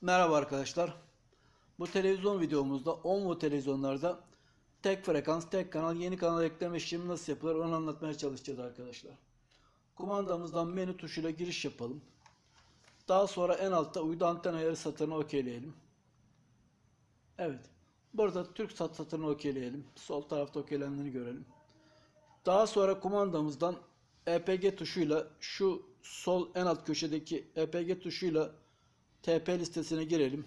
Merhaba arkadaşlar. Bu televizyon videomuzda Onvo televizyonlarda tek frekans, tek kanal, yeni kanal ekleme işlemi nasıl yapılır onu anlatmaya çalışacağız arkadaşlar. Kumandamızdan menü tuşuyla giriş yapalım. Daha sonra en altta uydu anten ayarı satırını okeyleyelim. Evet. Burada Türk sat satırını okeyleyelim. Sol tarafta okeylendiğini görelim. Daha sonra kumandamızdan EPG tuşuyla şu sol en alt köşedeki EPG tuşuyla TP listesine girelim.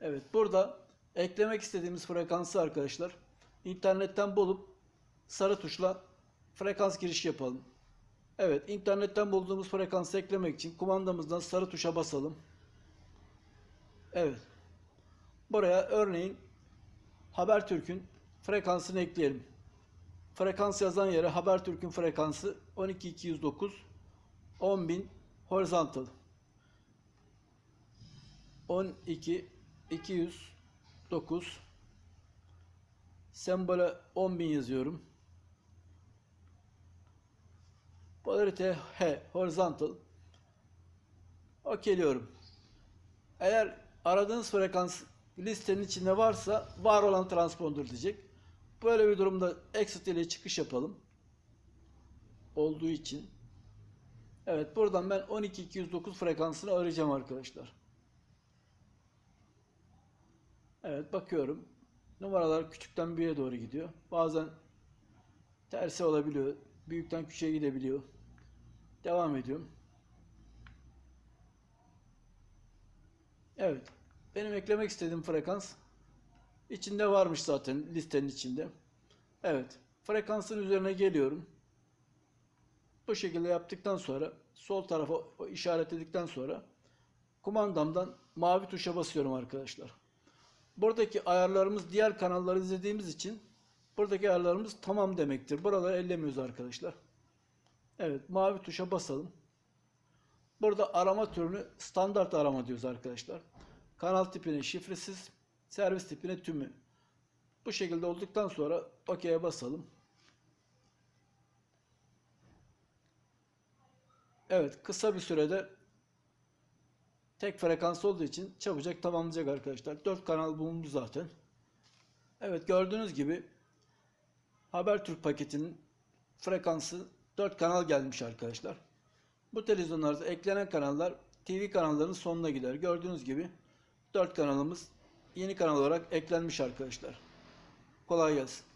Evet burada eklemek istediğimiz frekansı arkadaşlar internetten bulup sarı tuşla frekans girişi yapalım. Evet internetten bulduğumuz frekansı eklemek için kumandamızdan sarı tuşa basalım. Evet. Buraya örneğin Habertürk'ün frekansını ekleyelim. Frekans yazan yere Habertürk'ün frekansı 12209 10000 horizontal. 12 209 sembole 10.000 yazıyorum. Polarite H horizontal okeyliyorum. Eğer aradığınız frekans listenin içinde varsa var olan transponder diyecek. Böyle bir durumda exit ile çıkış yapalım. Olduğu için. Evet buradan ben 12209 frekansını arayacağım arkadaşlar. Evet bakıyorum. Numaralar küçükten büyüğe doğru gidiyor. Bazen tersi olabiliyor. Büyükten küçüğe gidebiliyor. Devam ediyorum. Evet. Benim eklemek istediğim frekans içinde varmış zaten listenin içinde. Evet. Frekansın üzerine geliyorum. Bu şekilde yaptıktan sonra sol tarafa işaretledikten sonra kumandamdan mavi tuşa basıyorum arkadaşlar. Buradaki ayarlarımız diğer kanalları izlediğimiz için buradaki ayarlarımız tamam demektir. Buraları ellemiyoruz arkadaşlar. Evet mavi tuşa basalım. Burada arama türünü standart arama diyoruz arkadaşlar. Kanal tipine şifresiz, servis tipine tümü. Bu şekilde olduktan sonra OK'ye basalım. Evet kısa bir sürede tek frekans olduğu için çabucak tamamlayacak arkadaşlar. 4 kanal bulundu zaten. Evet gördüğünüz gibi Habertürk paketinin frekansı 4 kanal gelmiş arkadaşlar. Bu televizyonlarda eklenen kanallar TV kanallarının sonuna gider. Gördüğünüz gibi 4 kanalımız yeni kanal olarak eklenmiş arkadaşlar. Kolay gelsin.